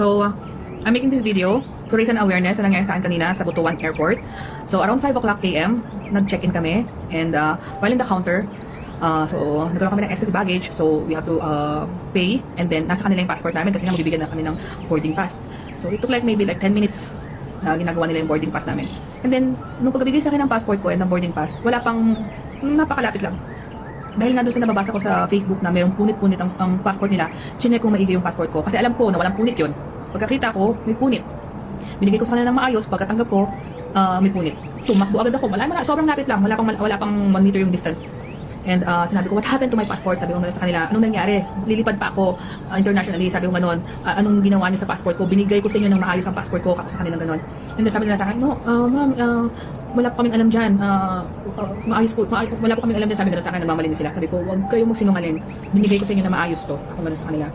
So, I'm making this video to raise an awareness sa nangyari sa akin kanina sa Butuan Airport. So, around 5 o'clock a.m., nag-check-in kami. And uh, while in the counter, uh, so, nagkaroon kami ng excess baggage. So, we have to uh, pay. And then, nasa kanila yung passport namin kasi nga magbibigyan na kami ng boarding pass. So, it took like maybe like 10 minutes na ginagawa nila yung boarding pass namin. And then, nung pagbigay sa akin ng passport ko and ng boarding pass, wala pang, napakalapit lang. Dahil nga doon sa nababasa ko sa Facebook na mayroong punit-punit ang, ang passport nila, chinek kong maigi yung passport ko. Kasi alam ko na walang punit yun. Pagkakita ko, may punit. Binigay ko sa kanila ng maayos, pagkatanggap ko, ah, may punit. Tumakbo agad ako. Wala, wala, sobrang lapit lang. Wala pang, wala pang 1 meter yung distance. And ah, sinabi ko, what happened to my passport? Sabi ko nga sa kanila, anong nangyari? Lilipad pa ako ah, internationally. Sabi ko gano'n, "Ah, anong ginawa niyo sa passport ko? Binigay ko sa inyo ng maayos ang passport ko, kapos sa kanila gano'n. And then sabi nila sa akin, no, ah, ma'am, ah, wala po kaming alam dyan. Ah, maayos po, maayos, wala po kaming alam dyan. Sabi gano'n sa akin, nagmamali sila. Sabi ko, huwag kayong magsinungaling. Binigay ko sa inyo na maayos to. Ako gano'n sa kanila.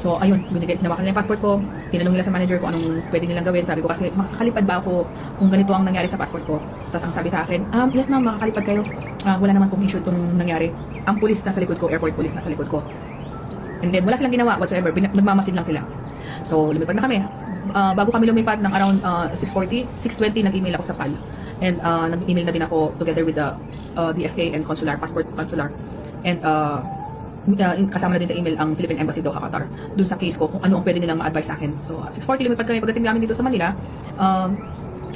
So, ayun, binigay, nawakan nila yung passport ko. Tinanong nila sa manager ko anong pwede nilang gawin. Sabi ko kasi, makakalipad ba ako kung ganito ang nangyari sa passport ko? Tapos ang sabi sa akin, um, yes ma'am, makakalipad kayo. Ah, wala naman pong issue itong nangyari. Ang pulis nasa likod ko, airport police nasa likod ko. And then, wala silang ginawa whatsoever. Bin- nagmamasid lang sila. So, lumipad na kami. Ah, bago kami lumipad ng around ah, 6.40, 6.20, nag-email ako sa PAL. And ah, nag-email na din ako together with the ah, DFK and consular, passport consular. And uh, uh, kasama na din sa email ang Philippine Embassy Doha, Qatar dun sa case ko kung ano ang pwede nilang ma-advise sa akin. So, uh, 6.40 lumipad kami. Pagdating namin dito sa Manila, um,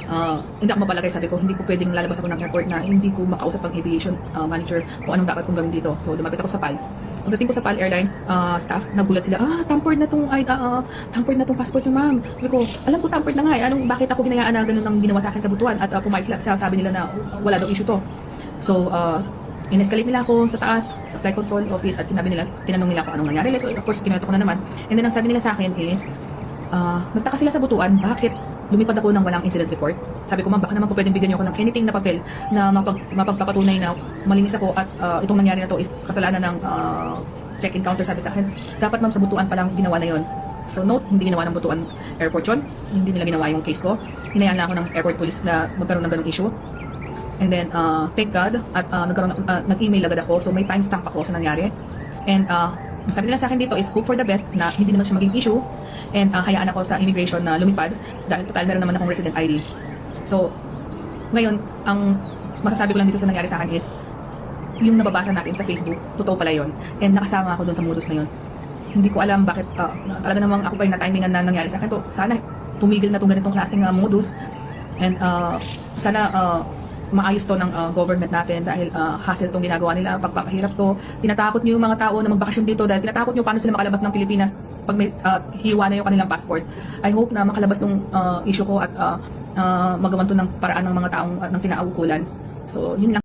uh, hindi ako mapalagay. Sabi ko, hindi ko pwedeng lalabas ako ng airport na hindi ko makausap ang aviation uh, manager kung anong dapat kong gawin dito. So, lumapit ako sa PAL. Pagdating ko sa PAL Airlines uh, staff, nagulat sila, ah, tampered na tong, ay, uh, tampered na tong passport niyo, ma'am. Sabi ko, alam ko tampered na nga eh. Anong, bakit ako hinayaan na ganun ang ginawa sa akin sa butuan? At uh, pumayag sila, sabi nila na uh, wala daw issue to. So, uh, in-escalate nila ako sa taas, sa flight control office, at tinabi nila, tinanong nila kung anong nangyari. So, of course, kinuwento ko na naman. And then, ang sabi nila sa akin is, ah, nagtaka sila sa butuan, bakit lumipad ako ng walang incident report? Sabi ko, ma'am, baka naman po pwedeng bigyan niyo ako ng anything na papel na mapag, mapagpapatunay na malinis ako at ah, itong nangyari na to is kasalanan ng ah, check-in counter sabi sa akin. Dapat ma'am sa butuan pa lang ginawa na yon. So note, hindi ginawa ng butuan airport yun. Hindi nila ginawa yung case ko. Hinayaan lang ako ng airport police na magkaroon ng ganong issue. And then, uh, thank God, at uh, nagkaroon, uh, nag-email agad ako. So, may timestamp ako sa nangyari. And, uh, sabi nila sa akin dito is hope for the best na hindi naman siya maging issue. And, uh, hayaan ako sa immigration na lumipad dahil total meron naman akong resident ID. So, ngayon, ang masasabi ko lang dito sa nangyari sa akin is yung nababasa natin sa Facebook, totoo pala yon And nakasama ako doon sa modus na yun. Hindi ko alam bakit, uh, talaga namang ako pa yung na-timingan na nangyari sa akin. To, sana tumigil na itong ganitong klaseng uh, modus. And uh, sana uh, maayos to ng uh, government natin dahil uh, hassle tong ginagawa nila, pagpapahirap to. Tinatakot niyo yung mga tao na magbakasyon dito dahil tinatakot niyo paano sila makalabas ng Pilipinas pag may uh, hiwa na yung kanilang passport. I hope na makalabas tong uh, issue ko at uh, uh, magawan to ng paraan ng mga taong uh, ng tinaukulan. So, yun lang.